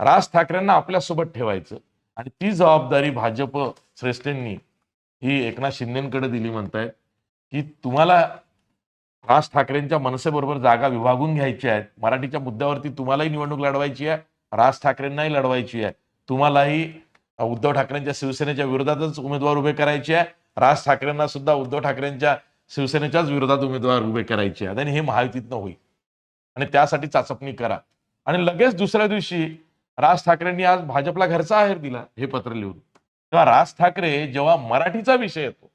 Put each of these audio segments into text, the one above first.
राज ठाकरेंना आपल्यासोबत ठेवायचं. आणि ती जबाबदारी भाजप श्रेष्ठींनी ही एकनाथ शिंदेकडे दिली म्हणतायत की तुम्हाला राज ठाकरेंच्या मनसेबरोबर जागा विभागून घ्यायची आहेत मराठीच्या मुद्द्यावरती तुम्हालाही निवडणूक लढवायची आहे. राज ठाकरेंनाही लढवायची आहे. तुम्हालाही उद्धव ठाकरेंच्या शिवसेनेच्या विरोधातच उमेदवार उभे करायचे आहे. राज ठाकरेंना सुद्धा उद्धव ठाकरेंच्या शिवसेनेच्याच विरोधात उमेदवार उभे करायचे आहेत. आणि हे महायुतीतनं होईल. आणि त्यासाठी चाचपणी करा. आणि लगेच दुसऱ्या दिवशी राज ठाकरेंनी आज भाजपला घरचा आहेर दिला हे पत्र लिहून. तेव्हा राज ठाकरे जेव्हा मराठीचा विषय येतो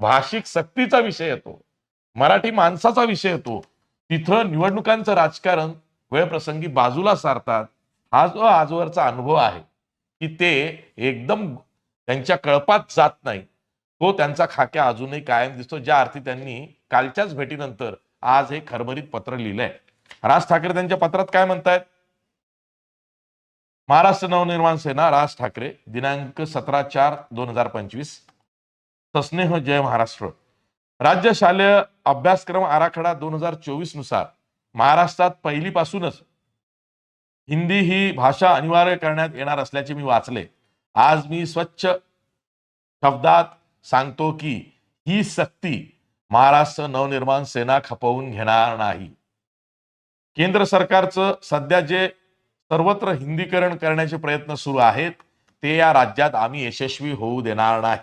भाषिक सक्तीचा विषय येतो मराठी माणसाचा विषय येतो तिथं निवडणुकांचं राजकारण वेळप्रसंगी बाजूला सारतात हा जो आजवरचा अनुभव आहे की ते एकदम त्यांच्या कळपात जात नाही. तो त्यांचा खाक्या अजूनही कायम दिसतो ज्या अर्थी त्यांनी कालच्याच भेटीनंतर आज हे खरमरीत पत्र लिहिलंय. राज ठाकरे त्यांच्या पत्रात काय म्हणतायत? महाराष्ट्र नवनिर्माण सेना राज ठाकरे दिनांक सतरा चार दोन हजार पंचवीस. सस्नेह जय महाराष्ट्र. राज्य शालेय अभ्यासक्रम आराखडा दोन हजार चोवीसनुसार महाराष्ट्रात पहिलीपासूनच हिंदी ही भाषा अनिवार्य करण्यात येणार असल्याचे मी वाचले. आज मी स्वच्छ शब्दात सांगतो की ही सक्ती महाराष्ट्र नवनिर्माण सेना खपवून घेणार नाही. केंद्र सरकारचं सध्या जे सर्वत्र हिंदीकरण करण्याचे प्रयत्न सुरू आहेत. ते या राज्यात आम्ही यशस्वी होऊ देणार नाही.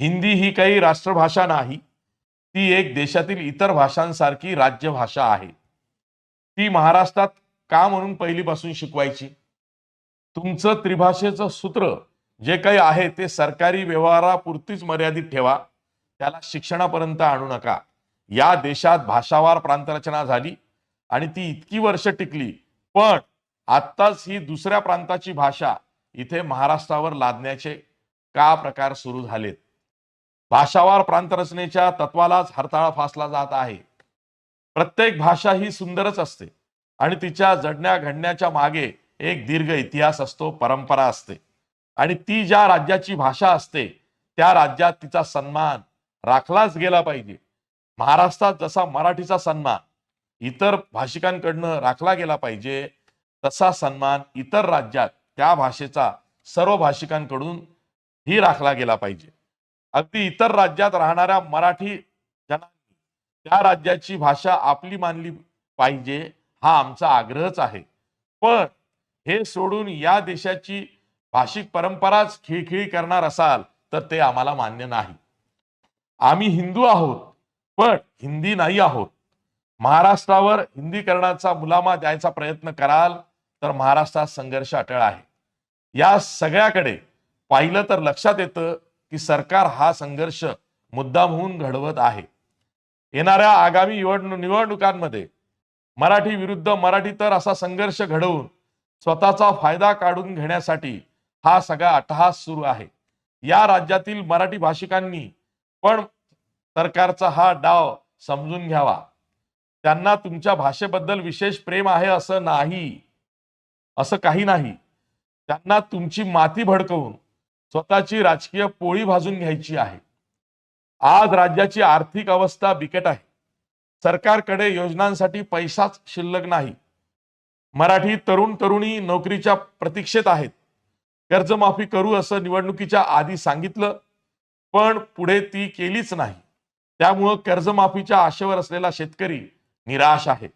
हिंदी ही काही राष्ट्रभाषा नाही. ती एक देशातील इतर भाषांसारखी राज्यभाषा आहे. ती महाराष्ट्रात का म्हणून पहिलीपासून शिकवायची? तुमचं त्रिभाषेचं सूत्र जे काही आहे ते सरकारी व्यवहारापुरतीच मर्यादित ठेवा. त्याला शिक्षणापर्यंत आणू नका. या देशात भाषावार प्रांतरचना झाली आणि ती इतकी वर्ष टिकली. पण आत्ताच ही दुसऱ्या प्रांताची भाषा इथे महाराष्ट्रावर लादण्याचे का प्रकार सुरू झालेत? भाषावार प्रांतरचनेच्या तत्वालाच हरताळा फासला जात आहे. प्रत्येक भाषा ही सुंदरच असते आणि तिच्या जडण्या घडण्याच्या मागे एक दीर्घ इतिहास असतो परंपरा असते. आणि ती ज्या राज्याची भाषा असते त्या राज्यात तिचा सन्मान राखलाच गेला पाहिजे. महाराष्ट्रात जसा मराठीचा सन्मान इतर भाषिकांकडनं राखला गेला पाहिजे तसा सन्मान इतर राज्यात त्या भाषेचा सर्व भाषिकांकडून ही राखला गेला पाहिजे. अगदी इतर राज्यात राहणाऱ्या मराठी जनांनी त्या राज्याची भाषा आपली मानली पाहिजे हा आमचा आग्रहच आहे. पण हे सोडून या देशाची भाषिक परंपराच खिळखिळी करणार असाल तर ते आम्हाला मान्य नाही. आम्ही हिंदू आहोत पण हिंदी नाही आहोत. महाराष्ट्रावर हिंदीकरणाचा मुलामा द्यायचा प्रयत्न कराल तर महाराष्ट्रात संघर्ष अटळ आहे. या सगळ्याकडे पाहिलं तर लक्षात येतं की सरकार हा संघर्ष मुद्दामहून घडवत आहे. येणाऱ्या आगामी निवडणुकांमध्ये मराठी विरुद्ध मराठी तर असा संघर्ष घडवून स्वतःचा फायदा काढून घेण्यासाठी हा सगळा अट्टहास सुरू आहे. या राज्यातील मराठी भाषिकांनी पण सरकारचा हा डाव समजून घ्यावा. त्यांना तुमच्या भाषेबद्दल विशेष प्रेम आहे असं नाही. असं काही नाही. त्यांना तुमची माती भडकवून स्वतःची राजकीय पोळी भाजून घ्यायची आहे. आज राज्याची आर्थिक अवस्था बिकट आहे. सरकारकडे योजनांसाठी पैसाच शिल्लक नाही. मराठी तरुण तरुणी नोकरीच्या प्रतीक्षेत आहेत. कर्जमाफी करू असं निवडणुकीच्या आधी सांगितलं पण पुढे ती केलीच नाही. त्यामुळं कर्जमाफीच्या आशेवर असलेला शेतकरी निराश आहे.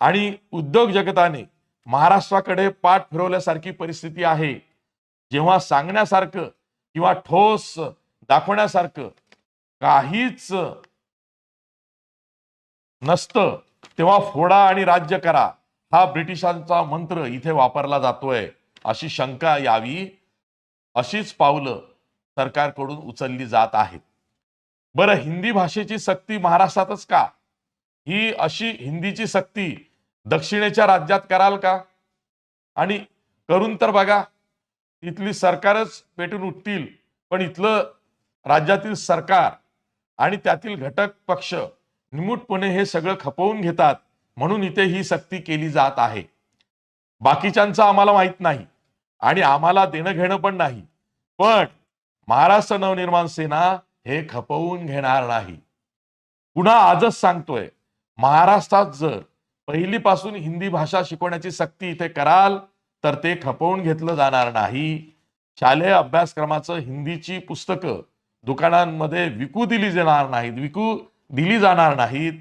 आणि उद्योग जगताने महाराष्ट्राकडे पाठ फिरवल्यासारखी परिस्थिती आहे. जेव्हा सांगण्यासारखं किंवा ठोस दाखवण्यासारखं काहीच नसतं तेव्हा फोडा आणि राज्य करा. हा ब्रिटिशांचा मंत्र इथे वापरला जातोय. अशी शंका यावी अशीच पावलं सरकारकडून उचलली जात आहेत. बरं हिंदी भाषेची सक्ती महाराष्ट्रातच का? ही अशी हिंदीची सक्ती दक्षिणेच्या राज्यात कराल का? आणि करून तर बघा इथली सरकारच पेटून उठतील पण इथलं राज्यातील सरकार आणि त्यातील घटक पक्ष निमूटपणे हे सगळं खपवून घेतात म्हणून इथे ही सक्ती केली जात आहे. बाकीच्यांचं आम्हाला माहीत नाही आणि आम्हाला देणं घेणं पण नाही. पण महाराष्ट्र नवनिर्माण सेना हे खपवून घेणार नाही. पुन्हा आजच सांगतोय महाराष्ट्रात जर पहिलीपासून हिंदी भाषा शिकवण्याची सक्ती इथे कराल तर ते खपवून घेतलं जाणार नाही. शालेय अभ्यासक्रमाचं हिंदीची पुस्तकं दुकानांमध्ये विकू दिली जाणार नाहीत विकू दिली जाणार नाहीत.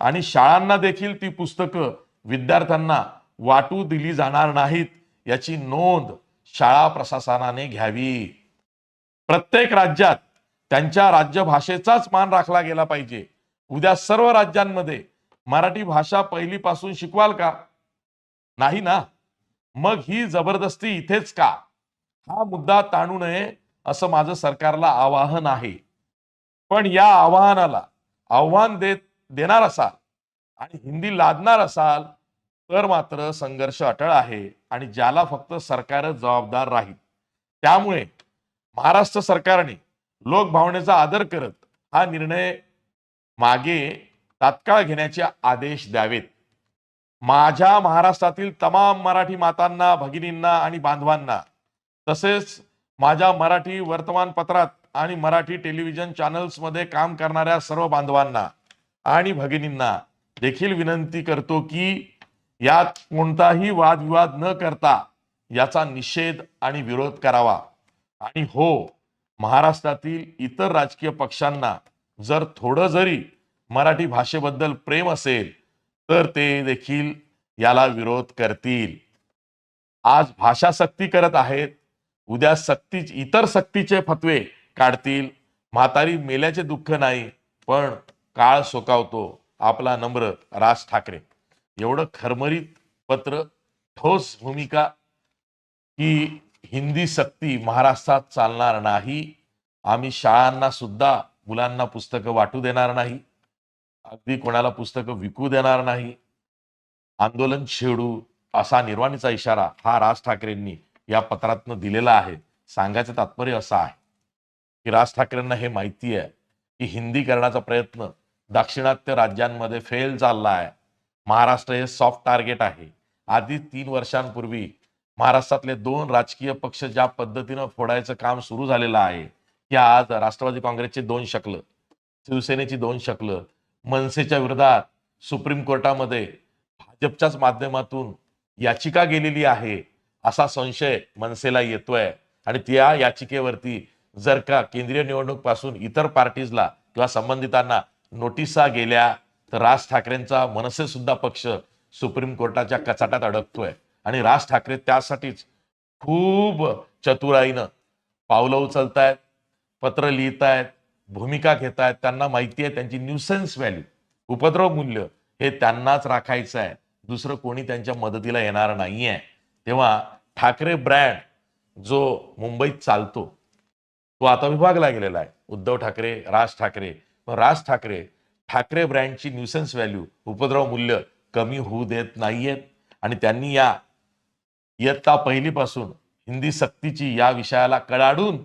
आणि शाळांना देखील ती पुस्तकं विद्यार्थ्यांना वाटू दिली जाणार नाहीत याची नोंद शाळा प्रशासनाने घ्यावी. प्रत्येक राज्यात त्यांच्या राज्यभाषेचाच मान राखला गेला पाहिजे. उद्या सर्व राज्यांमध्ये मराठी भाषा पहिलीपासून शिकवाल का? नाही ना. मग ही जबरदस्ती इथेच का? हा मुद्दा ताणू नये असं माझं सरकारला आवाहन आहे. पण या आवाहनाला आव्हान देत देणार असाल आणि हिंदी लादणार असाल तर मात्र संघर्ष अटळ आहे आणि ज्याला फक्त सरकारच जबाबदार राहील. त्यामुळे महाराष्ट्र सरकारने लोकभावनेचा आदर करत हा निर्णय मागे तात्काळ घेण्याचे आदेश द्यावेत. माझ्या महाराष्ट्रातील तमाम मराठी मातांना भगिनींना आणि बांधवांना तसेच माझ्या मराठी वर्तमानपत्रात आणि मराठी टेलिव्हिजन चॅनल्समध्ये काम करणाऱ्या सर्व बांधवांना आणि भगिनींना देखील विनंती करतो की यात कोणताही वादविवाद न करता याचा निषेध आणि विरोध करावा. आणि हो महाराष्ट्रातील इतर राजकीय पक्षांना जर थोडं जरी मराठी भाषेबद्दल प्रेम असेल तर ते देखील याला विरोध करतील. आज भाषा सक्ती करत आहेत उद्या सक्ती इतर सक्तीचे फतवे काढतील. म्हातारी मेल्याचे दुःख नाही पण काळ सोकावतो. आपला नम्र राज ठाकरे. एवढं खरमरीत पत्र ठोस भूमिका की हिंदी सक्ती महाराष्ट्रात चालणार नाही. आम्ही शाळांना सुद्धा मुलांना पुस्तकं वाटू देणार नाही. अगदी कोणाला पुस्तकं विकू देणार नाही. आंदोलन छेडू असा निर्वाणीचा इशारा हा राज ठाकरेंनी या पत्रातनं दिलेला आहे. सांगायचं तात्पर्य असं आहे की राज ठाकरेंना हे माहिती आहे की हिंदी करण्याचा प्रयत्न दाक्षिणात्य राज्यांमध्ये फेल चालला आहे महाराष्ट्र हे सॉफ्ट टार्गेट आहे. आधी तीन वर्षांपूर्वी महाराष्ट्रातले दोन राजकीय पक्ष ज्या पद्धतीनं फोडायचं काम सुरू झालेलं आहे की आज राष्ट्रवादी काँग्रेसचे दोन शकलं शिवसेनेची दोन शकलं मनसेच्या विरोधात सुप्रीम कोर्टामध्ये भाजपच्याच माध्यमातून याचिका गेलेली आहे असा संशय मनसेला येतोय. आणि त्या याचिकेवरती जर का केंद्रीय निवडणूकपासून इतर पार्टीजला किंवा संबंधितांना नोटिसा गेल्या तर राज ठाकरेंचा मनसे सुद्धा पक्ष सुप्रीम कोर्टाच्या कचाट्यात अडकतोय. आणि राज ठाकरे त्यासाठीच खूप चतुराईनं पावलं उचलतायत पत्र लिहितायत भूमिका घेतायत त्यांना माहिती आहे त्यांची न्यूसन्स व्हॅल्यू उपद्रव मूल्य हे त्यांनाच राखायचं आहे. दुसरं कोणी त्यांच्या मदतीला येणार नाहीये. तेव्हा ठाकरे ब्रँड जो मुंबईत चालतो तो आता विभागला गेलेला आहे. उद्धव ठाकरे राज ठाकरे. पण राज ठाकरे ठाकरे ब्रँडची न्यूसन्स व्हॅल्यू उपद्रव मूल्य कमी होऊ देत नाहीयेत. आणि त्यांनी या इयत्ता पहिलीपासून हिंदी सक्तीची या विषयाला कडाडून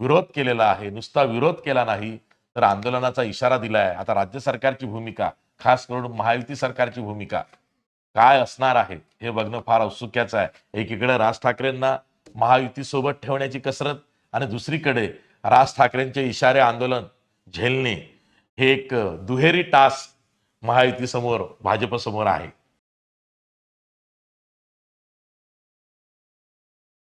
विरोध केलेला आहे नुसता विरोध केला नाही तर आंदोलनाचा इशारा दिलाय. आता राज्य सरकारची भूमिका खास करून महायुती सरकारची भूमिका काय असणार आहे हे बघणं फार औत्सुक्याचं आहे. एकीकडे राज ठाकरेंना महायुती सोबत ठेवण्याची कसरत आणि दुसरीकडे राज ठाकरेंचे इशारे आंदोलन झेलणे हे एक दुहेरी टास्क महायुती समोर भाजप समोर आहे.